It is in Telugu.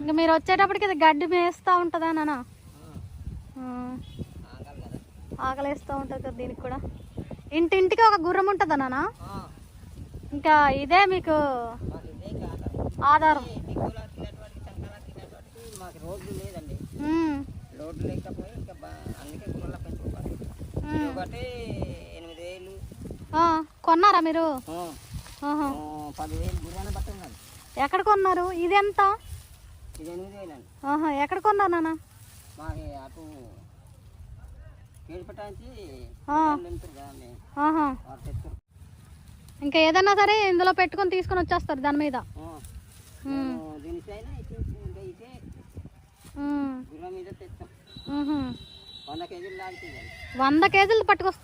ఇంకా మీరు వచ్చేటప్పటికి గడ్డి మేస్తూ ఉంటుందా నాన్న ఆకలి వేస్తూ ఉంటుంది కదా దీనికి కూడా. ఇంటింటికి ఒక గుర్రం ఉంటుందా నాన్న ఇంకా ఇదే మీకు ఆధారం. రోడ్లు లేకపోయి అందుకే గుర్రెల పెంచుకోవాలి కొన్నారా మీరు? ఎక్కడ కొన్నారు? ఇది ఎంత ఎక్కడ కొన్నారు నాన్న? ఇంకా ఏదన్నా సరే ఇందులో పెట్టుకొని తీసుకొని వచ్చేస్తారు దాని మీద. వంద కేజీలు పట్టుకొస్తుందా?